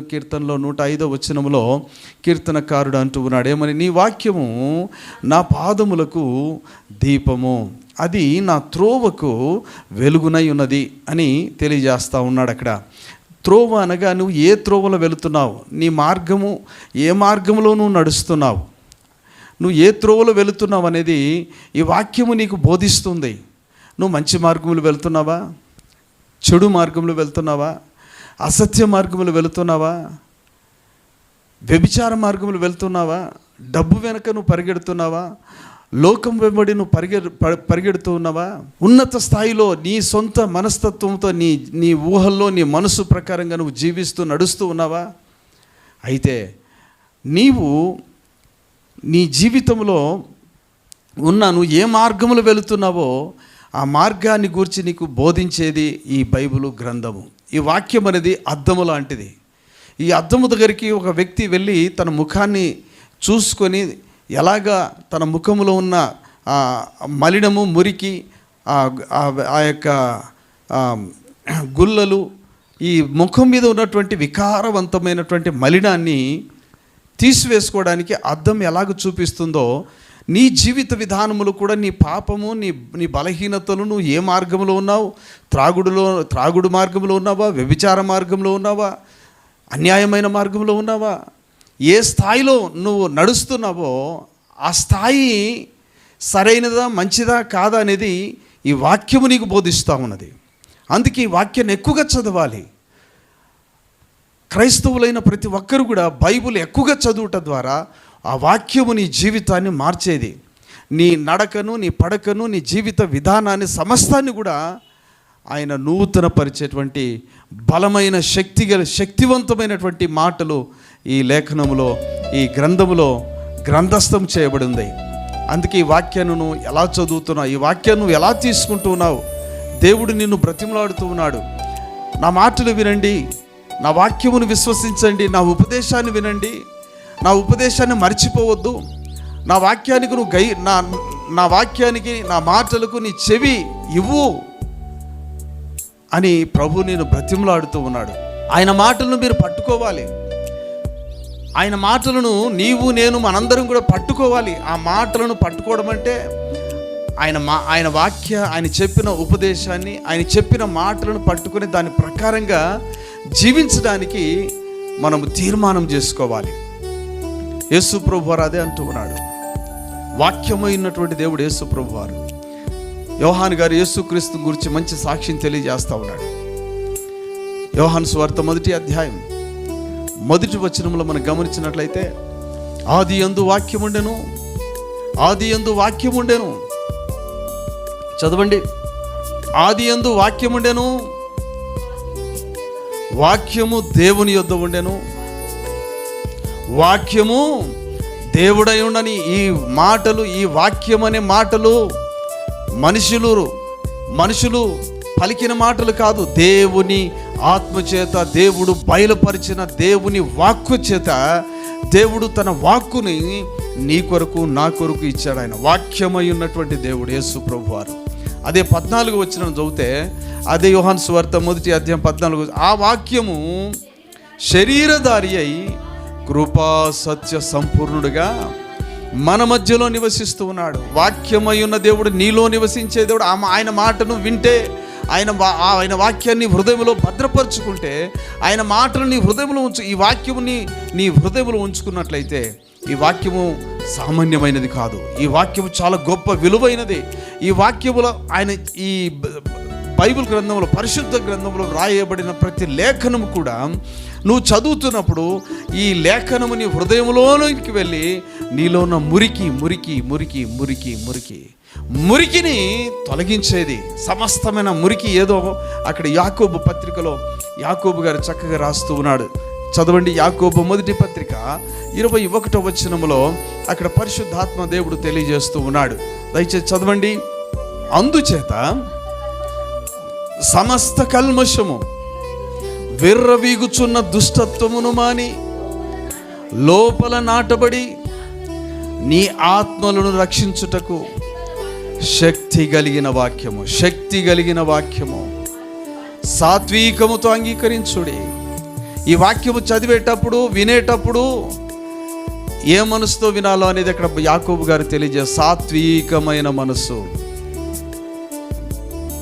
కీర్తనలో నూట ఐదో వచనములో కీర్తనకారుడు అంటూ ఉన్నాడు. ఏమని? నీ వాక్యము నా పాదములకు దీపము. అది నా త్రోవకు వెలుగునై ఉన్నది అని తెలియజేస్తూ ఉన్నాడు అక్కడ. త్రోవ అనగా నువ్వు ఏ త్రోవలో వెళుతున్నావు? నీ మార్గము ఏ మార్గంలో నువ్వు నడుస్తున్నావు? నువ్వు ఏ త్రోవలో వెళుతున్నావు అనేది ఈ వాక్యము నీకు బోధిస్తుంది. నువ్వు మంచి మార్గంలో వెళ్తున్నావా? చెడు మార్గంలో వెళ్తున్నావా? అసత్య మార్గములు వెళుతున్నావా? వ్యభిచార మార్గములు వెళ్తున్నావా? డబ్బు వెనక నువ్వు పరిగెడుతున్నావా? లోకం వెంబడి నువ్వు పరిగె పరిగెడుతూ ఉన్నావా ఉన్నత స్థాయిలో నీ సొంత మనస్తత్వంతో నీ నీ ఊహల్లో నీ మనసు ప్రకారంగా నువ్వు జీవిస్తూ నడుస్తూ ఉన్నావా? అయితే నీవు నీ జీవితంలో ఉన్న నువ్వు ఏ మార్గంలో వెళుతున్నావో ఆ మార్గాన్ని గురించి నీకు బోధించేది ఈ బైబిల్ గ్రంథము. ఈ వాక్యం అనేది అద్దము లాంటిది. ఈ అద్దము దగ్గరికి ఒక వ్యక్తి వెళ్ళి తన ముఖాన్ని చూసుకొని ఎలాగా తన ముఖములో ఉన్న మలినము మురికి ఆ యొక్క గుల్లలు ఈ ముఖం మీద ఉన్నటువంటి వికారవంతమైనటువంటి మలినాన్ని తీసివేసుకోవడానికి అద్దం ఎలాగ చూపిస్తుందో నీ జీవిత విధానములు కూడా నీ పాపము నీ నీ బలహీనతలు నువ్వు ఏ మార్గంలో ఉన్నావు? త్రాగుడులో త్రాగుడు మార్గంలో ఉన్నావా? వ్యభిచార మార్గంలో ఉన్నావా? అన్యాయమైన మార్గంలో ఉన్నావా? ఏ స్థాయిలో నువ్వు నడుస్తున్నావో ఆ స్థాయి సరైనదా మంచిదా కాదా అనేది ఈ వాక్యము నీకు బోధిస్తూ ఉన్నది. అందుకే ఈ వాక్యాన్ని ఎక్కువగా చదవాలి. క్రైస్తవులైన ప్రతి ఒక్కరు కూడా బైబిల్ ఎక్కువగా చదువుట ద్వారా ఆ వాక్యము నీ జీవితాన్ని మార్చేది. నీ నడకను నీ పడకను నీ జీవిత విధానాన్ని సమస్తాన్ని కూడా ఆయన నూతనపరిచేటువంటి బలమైన శక్తి గల శక్తివంతమైనటువంటి మాటలు ఈ లేఖనములో ఈ గ్రంథములో గ్రంథస్థం చేయబడింది. అందుకే ఈ వాక్యాన్ని నువ్వు ఎలా చదువుతున్నావు ఈ వాక్యాన్ని నువ్వు ఎలా తీసుకుంటూ ఉన్నావు దేవుడు నిన్ను బ్రతిమలాడుతూ ఉన్నాడు. నా మాటలు వినండి నా వాక్యమును విశ్వసించండి నా ఉపదేశాన్ని వినండి నా ఉపదేశాన్ని మర్చిపోవద్దు. నా వాక్యానికి నువ్వు గై నా నా వాక్యానికి నా మాటలకు నీ చెవి ఇవ్వు అని ప్రభు నేను బ్రతిమలాడుతూ ఉన్నాడు. ఆయన మాటలను మీరు పట్టుకోవాలి. ఆయన మాటలను నీవు నేను మనందరం కూడా పట్టుకోవాలి. ఆ మాటలను పట్టుకోవడం అంటే ఆయన మా ఆయన వాక్య ఆయన చెప్పిన ఉపదేశాన్ని ఆయన చెప్పిన మాటలను పట్టుకొని దాని ప్రకారంగా జీవించడానికి మనము తీర్మానం చేసుకోవాలి. యేసు ప్రభు వారు అదే అంటూ ఉన్నాడు. వాక్యమైనటువంటి దేవుడు యేసు ప్రభు వారు యోహాన్ గారు యేసుక్రీస్తు గురించి మంచి సాక్ష్యం తెలియజేస్తూ ఉన్నాడు. యోహాన్ స్వార్థ మొదటి అధ్యాయం. మొదటి వచనంలో మనం గమనించినట్లయితే ఆది ఎందు వాక్యం ఉండెను ఆది ఎందు వాక్యం ఉండెను. చదవండి. ఆది ఎందు వాక్యం ఉండెను వాక్యము దేవుని యొద్ద ఉండెను వాక్యము దేవుడై ఉండని ఈ మాటలు ఈ వాక్యం అనే మాటలు మనుషులు మనుషులు పలికిన మాటలు కాదు. దేవుని ఆత్మచేత దేవుడు బయలుపరిచిన దేవుని వాక్కు చేత దేవుడు తన వాక్కుని నీ కొరకు నా కొరకు ఇచ్చాడు ఆయన. వాక్యమై ఉన్నటువంటి దేవుడు యేసు ప్రభు వారు అదే పద్నాలుగు వచ్చిన చదివితే అదే యోహాన్ స్వార్థ మొదటి అధ్యాయం పద్నాలుగు ఆ వాక్యము శరీరధారి అయి కృపా సత్య సంపూర్ణుడుగా మన మధ్యలో నివసిస్తూ ఉన్నాడు. వాక్యమై ఉన్న దేవుడు నీలో నివసించే దేవుడు. ఆ ఆయన మాటను వింటే ఆయన వా- ఆ ఆయన వాక్యాన్ని హృదయంలో భద్రపరుచుకుంటే ఆయన మాటలు నీ హృదయంలో ఉంచు ఈ వాక్యముని నీ హృదయంలో ఉంచుకున్నట్లయితే ఈ వాక్యము సామాన్యమైనది కాదు. ఈ వాక్యము చాలా గొప్ప విలువైనది. ఈ వాక్యములో ఆయన ఈ బైబిల్ గ్రంథంలో పరిశుద్ధ గ్రంథంలో రాయబడిన ప్రతి లేఖనము కూడా నువ్వు చదువుతున్నప్పుడు ఈ లేఖనము నీ హృదయంలోనికి వెళ్ళి నీలో ఉన్న మురికి మురికి మురికి మురికి మురికి. మురికిని తొలగించేది సమస్తమైన మురికి ఏదో అక్కడ యాకోబు పత్రికలో యాకోబు గారు చక్కగా రాస్తూ ఉన్నాడు. చదవండి యాకోబు మొదటి పత్రిక ఇరవై ఒకటో వచనములో అక్కడ పరిశుద్ధాత్మ దేవుడు తెలియజేస్తూ ఉన్నాడు. దయచేసి చదవండి. అందుచేత సమస్త కల్మషము విర్రవీగుచున్న దుష్టత్వమును మాని లోపల నాటబడి నీ ఆత్మలను రక్షించుటకు శక్తి కలిగిన వాక్యము శక్తి కలిగిన వాక్యము. సాత్వికముతో అంగీకరించుడి. ఈ వాక్యము చదివేటప్పుడు వినేటప్పుడు ఏ మనసుతో వినాలో అనేది అక్కడ యాకోబు గారు తెలియజే సాత్వికమైన మనసు.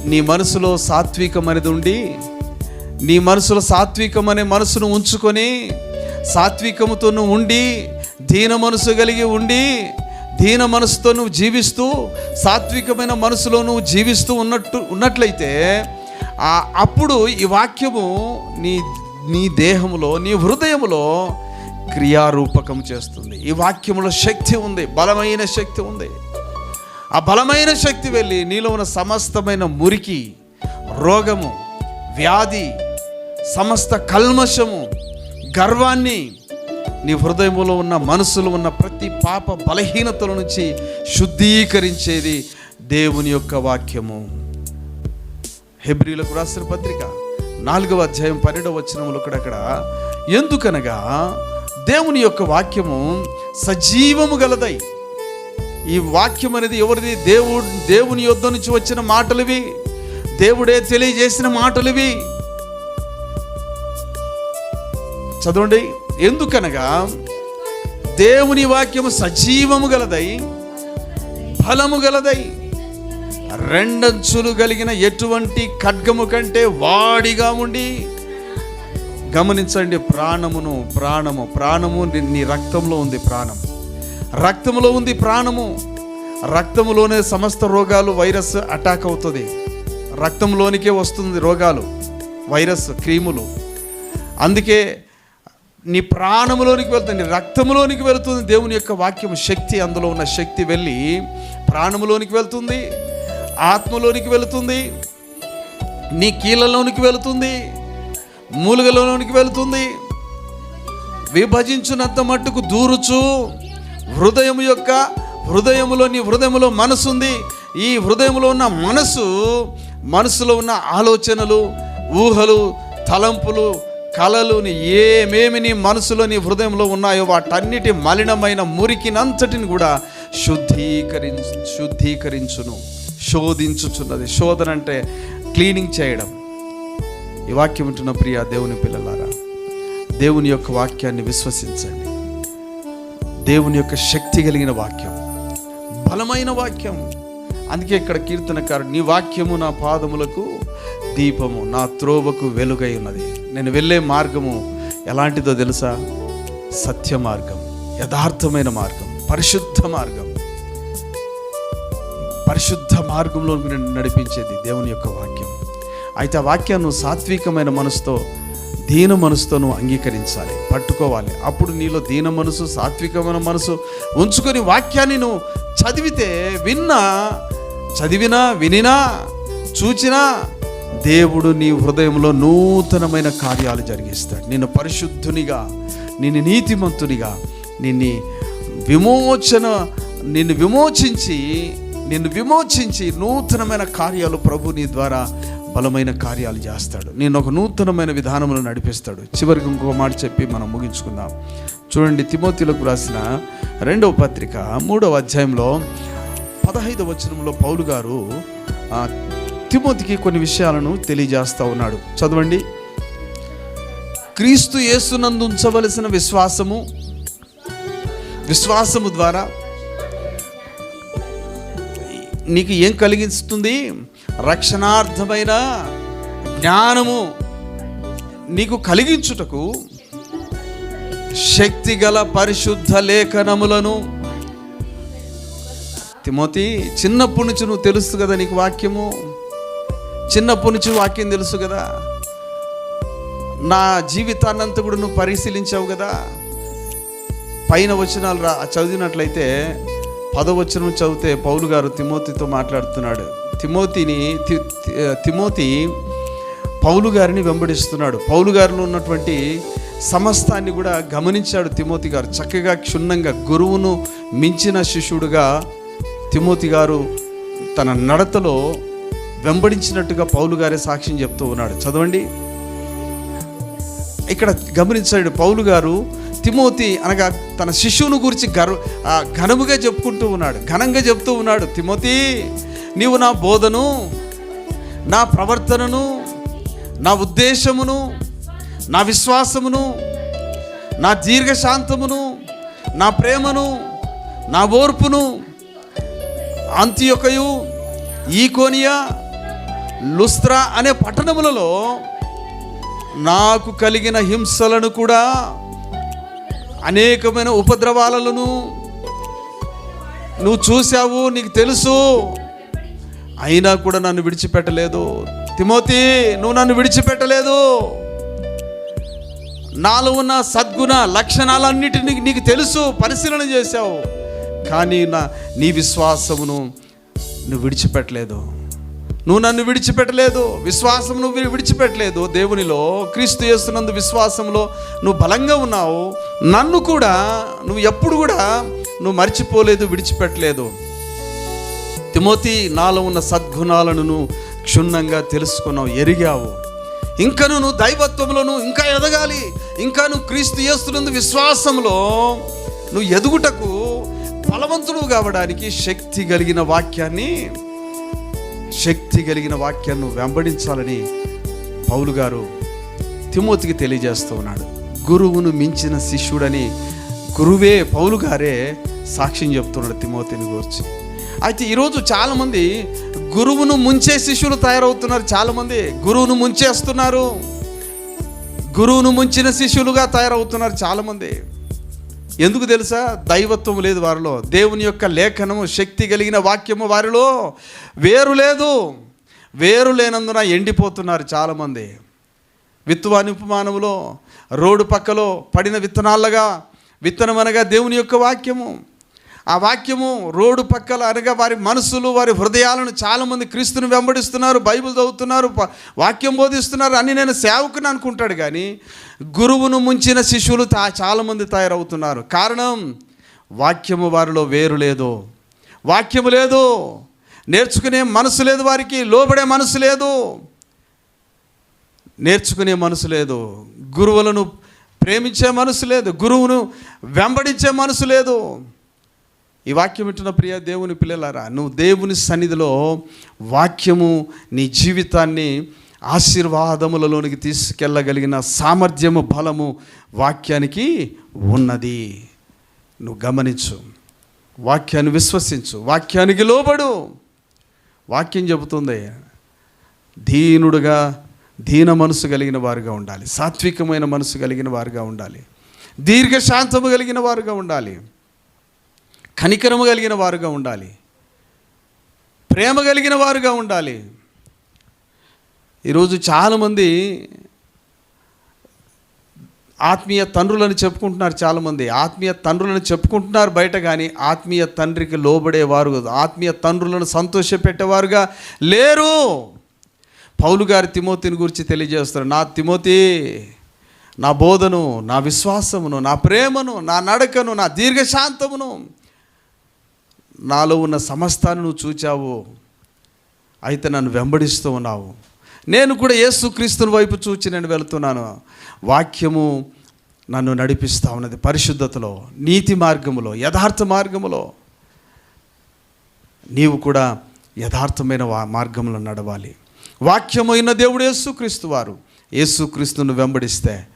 నీ మనసులో సాత్వికం అనేది ఉండి నీ మనసులో సాత్వికం అనే మనసును ఉంచుకొని సాత్వికముతో నువ్వు ఉండి దీన మనసు కలిగి ఉండి దీన మనసుతో నువ్వు జీవిస్తూ సాత్వికమైన మనసులో నువ్వు జీవిస్తూ ఉన్నట్టు ఉన్నట్లయితే అప్పుడు ఈ వాక్యము నీ నీ దేహములో నీ హృదయములో క్రియారూపకం చేస్తుంది. ఈ వాక్యములో శక్తి ఉంది బలమైన శక్తి ఉంది. ఆ బలమైన శక్తి వెళ్ళి నీలో ఉన్న సమస్తమైన మురికి రోగము వ్యాధి సమస్త కల్మషము గర్వాన్ని నీ హృదయంలో ఉన్న మనసులో ఉన్న ప్రతి పాప బలహీనతల నుంచి శుద్ధీకరించేది దేవుని యొక్క వాక్యము. హెబ్రిలకు రాసిన పత్రిక నాలుగవ అధ్యాయం పన్నెండవ వచనములు అక్కడ ఎందుకనగా దేవుని యొక్క వాక్యము సజీవము గలదై ఈ వాక్యం అనేది ఎవరిది? దేవుడు దేవుని యొద్ద నుంచి వచ్చిన మాటలువి. దేవుడే తెలియజేసిన మాటలువి. చదవండి. ఎందుకనగా దేవుని వాక్యము సజీవము గలదై ఫలము గలదై రెండంచులు కలిగిన ఎటువంటి ఖడ్గము కంటే వాడిగా ఉండి గమనించండి ప్రాణమును ప్రాణము ప్రాణము నీ- నీ రక్తంలో ఉంది ప్రాణం రక్తములో ఉంది ప్రాణము. రక్తములోనే సమస్త రోగాలు వైరస్ అటాక్ అవుతుంది. రక్తంలోనికే వస్తుంది రోగాలు వైరస్ క్రీములు. అందుకే నీ ప్రాణములోనికి వెళ్తుంది నీ రక్తములోనికి వెళుతుంది దేవుని యొక్క వాక్యం శక్తి అందులో ఉన్న శక్తి వెళ్ళి ప్రాణములోనికి వెళ్తుంది ఆత్మలోనికి వెళుతుంది నీ కీళ్ళలోనికి వెళుతుంది మూలుగలోనికి వెళుతుంది. విభజించినంత మట్టుకు దూరుచు. హృదయం యొక్క హృదయములో నీ హృదయములో మనసు ఉంది ఈ హృదయంలో ఉన్న మనసు మనసులో ఉన్న ఆలోచనలు ఊహలు తలంపులు కళలుని నీ ఏమేమి నీ మనసులో నీ హృదయంలో ఉన్నాయో వాటన్నిటి మలినమైన మురికినంతటిని కూడా శుద్ధీకరించు శుద్ధీకరించును. శోధించుచున్నది. శోధన అంటే క్లీనింగ్ చేయడం. ఈ వాక్యం ఉంటున్న ప్రియ దేవుని పిల్లలారా దేవుని యొక్క వాక్యాన్ని విశ్వసించండి. దేవుని యొక్క శక్తి కలిగిన వాక్యం. బలమైన వాక్యం. అందుకే ఇక్కడ కీర్తనకారుడు నీ వాక్యము నా పాదములకు దీపము నా త్రోవకు వెలుగై ఉన్నది. నేను వెళ్ళే మార్గము ఎలాంటిదో తెలుసా? సత్య మార్గం యథార్థమైన మార్గం పరిశుద్ధ మార్గం. పరిశుద్ధ మార్గంలో నడిపించేది దేవుని యొక్క వాక్యం. అయితే ఆ వాక్యాన్ని సాత్వికమైన మనసుతో దీన మనసుతో నువ్వు అంగీకరించాలి. పట్టుకోవాలి. అప్పుడు నీలో దీన మనసు సాత్వికమైన మనసు ఉంచుకొని వాక్యాన్ని నువ్వు చదివితే విన్నా చదివినా వినినా చూచినా దేవుడు నీ హృదయంలో నూతనమైన కార్యాలు జరిగిస్తాడు. నిన్ను పరిశుద్ధునిగా నిన్ను నీతిమంతునిగా నిన్ను విమోచన నిన్ను విమోచించి నిన్ను విమోచించి నూతనమైన కార్యాలు ప్రభు నీ ద్వారా బలమైన కార్యాలు చేస్తాడు. నేను ఒక నూతనమైన విధానంలో నడిపిస్తాడు. చివరికి ఇంకొక మాట చెప్పి మనం ముగించుకుందాం. చూడండి తిమోతిలకు రాసిన రెండవ పత్రిక మూడవ అధ్యాయంలో పదహైదవ వచనంలో పౌలు గారు తిమోతికి కొన్ని విషయాలను తెలియజేస్తూ ఉన్నాడు. చదవండి. క్రీస్తు యేసునందు ఉంచవలసిన విశ్వాసము విశ్వాసము ద్వారా నీకు ఏం కలిగిస్తుంది? రక్షణార్థమైన జ్ఞానము నీకు కలిగించుటకు శక్తిగల పరిశుద్ధ లేఖనములను. తిమోతి చిన్నప్పటి నుంచి నువ్వు తెలుసు కదా నీకు వాక్యము? చిన్నప్పటి నుంచి వాక్యం తెలుసు కదా? నా జీవితాన్నంతా కూడా నువ్వు పరిశీలించావు కదా? పైన వచనాలు రా చదివినట్లయితే పదవచనం చదివితే పౌలు గారు తిమోతితో మాట్లాడుతున్నాడు. తిమోతిని తి- తిమోతి పౌలు గారిని వెంబడిస్తున్నాడు. పౌలు గారిలో ఉన్నటువంటి సమస్తాన్ని కూడా గమనించాడు తిమోతి గారు. చక్కగా క్షుణ్ణంగా గురువును మించిన శిష్యుడుగా తిమోతి గారు తన నడతలో వెంబడించినట్టుగా పౌలు గారే సాక్ష్యం చెప్తూ ఉన్నాడు. చదవండి. ఇక్కడ గమనించాడు పౌలు గారు తిమోతి అనగా తన శిశువును గురించి గర్వ ఘనముగా చెప్పుకుంటూ ఉన్నాడు. ఘనంగా చెప్తూ ఉన్నాడు తిమోతి నీవు నా బోధను నా ప్రవర్తనను నా ఉద్దేశమును నా విశ్వాసమును నా దీర్ఘశాంతమును నా ప్రేమను నా ఓర్పును అంత్యొకయు ఈకోనియా లుస్త్రా అనే పట్టణములలో నాకు కలిగిన హింసలను కూడా అనేకమైన ఉపద్రవాలను నువ్వు చూసావు నీకు తెలుసు. అయినా కూడా నన్ను విడిచిపెట్టలేదు. తిమోతి నువ్వు నన్ను విడిచిపెట్టలేదు. నాలో ఉన్న సద్గుణ లక్షణాలన్నిటినీ నీకు తెలుసు పరిశీలన చేశావు. కానీ నా నీ విశ్వాసమును నువ్వు విడిచిపెట్టలేదు. నువ్వు నన్ను విడిచిపెట్టలేదు. విశ్వాసం నువ్వు విడిచిపెట్టలేదు. దేవునిలో క్రీస్తు చేస్తున్నందు విశ్వాసంలో నువ్వు బలంగా ఉన్నావు. నన్ను కూడా నువ్వు ఎప్పుడు కూడా నువ్వు మర్చిపోలేదు విడిచిపెట్టలేదు. తిమోతి నాలో ఉన్న సద్గుణాలను క్షుణ్ణంగా తెలుసుకున్నావు ఎరిగావు. ఇంకను నువ్వు దైవత్వంలోను ఇంకా ఎదగాలి. ఇంకా నువ్వు క్రీస్తు చేస్తున్నందు విశ్వాసంలో నువ్వు ఎదుగుటకు బలవంతుడు కావడానికి శక్తి కలిగిన వాక్యాన్ని శక్తి కలిగిన వాక్యాన్ని వెంబడించాలని పౌలు గారు తిమోతికి తెలియజేస్తూ ఉన్నాడు. గురువును మించిన శిష్యుడని గురువే పౌలు గారే సాక్ష్యం చెప్తున్నాడు తిమోతిని గురించి. అయితే ఈరోజు చాలామంది గురువును ముంచే శిష్యులు తయారవుతున్నారు. చాలామంది గురువును ముంచేస్తున్నారు. గురువును ముంచిన శిష్యులుగా తయారవుతున్నారు చాలామంది. ఎందుకు తెలుసా? దైవత్వం లేదు వారిలో. దేవుని యొక్క లేఖనము శక్తి కలిగిన వాక్యము వారిలో వేరు లేదు. వేరు లేనందున ఎండిపోతున్నారు చాలామంది. విత్తువాని ఉపమానములో రోడ్డు పక్కలో పడిన విత్తనాలుగా విత్తనం అనగా దేవుని యొక్క వాక్యము. ఆ వాక్యము రోడ్డు పక్కల అనగా వారి మనసులు వారి హృదయాలను చాలామంది క్రీస్తుని వెంబడిస్తున్నారు బైబిల్ చదువుతున్నారు వాక్యం బోధిస్తున్నారు అని నేను సేవకుని అనుకుంటాడు కానీ గురువును ముంచిన శిష్యులు తా చాలామంది తయారవుతున్నారు. కారణం వాక్యము వారిలో వేరు లేదు. వాక్యము లేదు. నేర్చుకునే మనసు లేదు వారికి లోబడే మనసు లేదు. నేర్చుకునే మనసు లేదు. గురువులను ప్రేమించే మనసు లేదు. గురువును వెంబడించే మనసు లేదు. ఈ వాక్యం వింటున్న ప్రియ దేవుని పిల్లలారా నువ్వు దేవుని సన్నిధిలో వాక్యము నీ జీవితాన్ని ఆశీర్వాదములలోనికి తీసుకెళ్ళగలిగిన సామర్థ్యము బలము వాక్యానికి ఉన్నది. నువ్వు గమనించు వాక్యాన్ని విశ్వసించు వాక్యానికి లోబడు. వాక్యం చెబుతుంది దీనుడుగా దీన మనసు కలిగిన వారుగా ఉండాలి సాత్వికమైన మనసు కలిగిన వారుగా ఉండాలి దీర్ఘశాంతము కలిగిన వారుగా ఉండాలి. కనికరము కలిగిన వారుగా ఉండాలి. ప్రేమ కలిగిన వారుగా ఉండాలి. ఈరోజు చాలామంది ఆత్మీయ తండ్రులని చెప్పుకుంటున్నారు చాలామంది. ఆత్మీయ తండ్రులను చెప్పుకుంటున్నారు బయట కానీ ఆత్మీయ తండ్రికి లోబడేవారు ఆత్మీయ తండ్రులను సంతోషపెట్టేవారుగా లేరు. పౌలు గారి తిమోతిని గురించి తెలియజేస్తారు నా తిమోతి నా బోధను నా విశ్వాసమును నా ప్రేమను నా నడకను నా దీర్ఘశాంతమును నాలో ఉన్న సమస్తాన్ని నువ్వు చూచావు. అయితే నన్ను వెంబడిస్తూ ఉన్నావు. నేను కూడా యేసుక్రీస్తుని వైపు చూచి నేను వెళుతున్నాను. వాక్యము నన్ను నడిపిస్తూ ఉన్నది పరిశుద్ధతలో నీతి మార్గములో యథార్థ మార్గములో. నీవు కూడా యథార్థమైన వా మార్గంలో నడవాలి. వాక్యమైన దేవుడు యేసుక్రీస్తు వారు. యేసుక్రీస్తును వెంబడిస్తే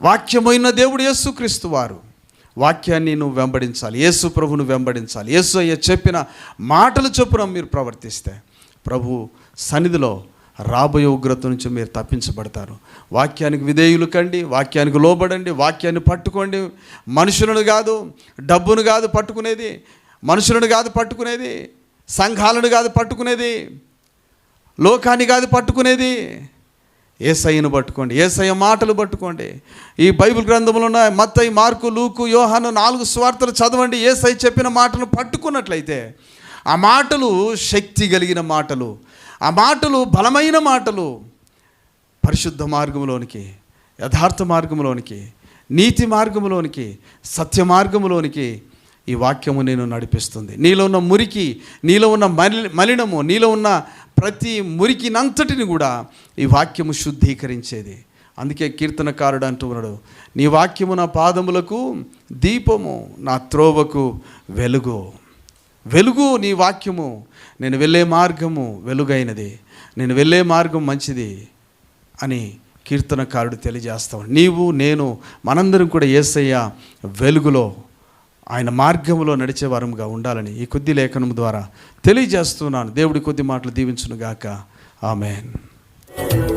వాక్యమైన దేవుడు యేసుక్రీస్తు వారు. వాక్యాన్ని నువ్వు వెంబడించాలి. యేసు ప్రభును వెంబడించాలి. యేసు అయ్య చెప్పిన మాటలు చొప్పున మీరు ప్రవర్తిస్తే ప్రభు సన్నిధిలో రాబోయే ఉగ్రత నుంచి మీరు తప్పించబడతారు. వాక్యానికి విధేయులు కండి వాక్యానికి లోబడండి వాక్యాన్ని పట్టుకోండి. మనుషులను కాదు డబ్బును కాదు పట్టుకునేది మనుషులను కాదు పట్టుకునేది సంఘాలను కాదు పట్టుకునేది లోకాన్ని కాదు పట్టుకునేది ఏసయ్యను పట్టుకోండి ఏసయ్య మాటలు పట్టుకోండి. ఈ బైబిల్ గ్రంథంలో ఉన్న మత్తయి మార్కు లూకు యోహాను నాలుగు స్వార్థలు చదవండి. ఏసై చెప్పిన మాటలు పట్టుకున్నట్లయితే ఆ మాటలు శక్తి కలిగిన మాటలు ఆ మాటలు బలమైన మాటలు పరిశుద్ధ మార్గంలోనికి యథార్థ మార్గంలోనికి నీతి మార్గంలోనికి సత్య మార్గంలోనికి ఈ వాక్యము నేను నడిపిస్తుంది. నీలో ఉన్న మురికి నీలో ఉన్న మలి మలినము నీలో ఉన్న ప్రతి మురికినంతటిని కూడా ఈ వాక్యము శుద్ధీకరించేది. అందుకే కీర్తనకారుడు అంటున్నాడు నీ వాక్యము నా పాదములకు దీపము నా త్రోవకు వెలుగు. వెలుగు నీ వాక్యము. నేను వెళ్ళే మార్గము వెలుగైనది. నేను వెళ్ళే మార్గం మంచిది అని కీర్తనకారుడు తెలియజేస్తాం నీవు నేను మనందరం కూడా ఏసయ్య వెలుగులో ఆయన మార్గంలో నడిచే వారముగా ఉండాలని ఈ కొద్ది లేఖనం ద్వారా తెలియజేస్తున్నాను. దేవుడి కొద్ది మాటలు దీవించునుగాక. ఆమెన్.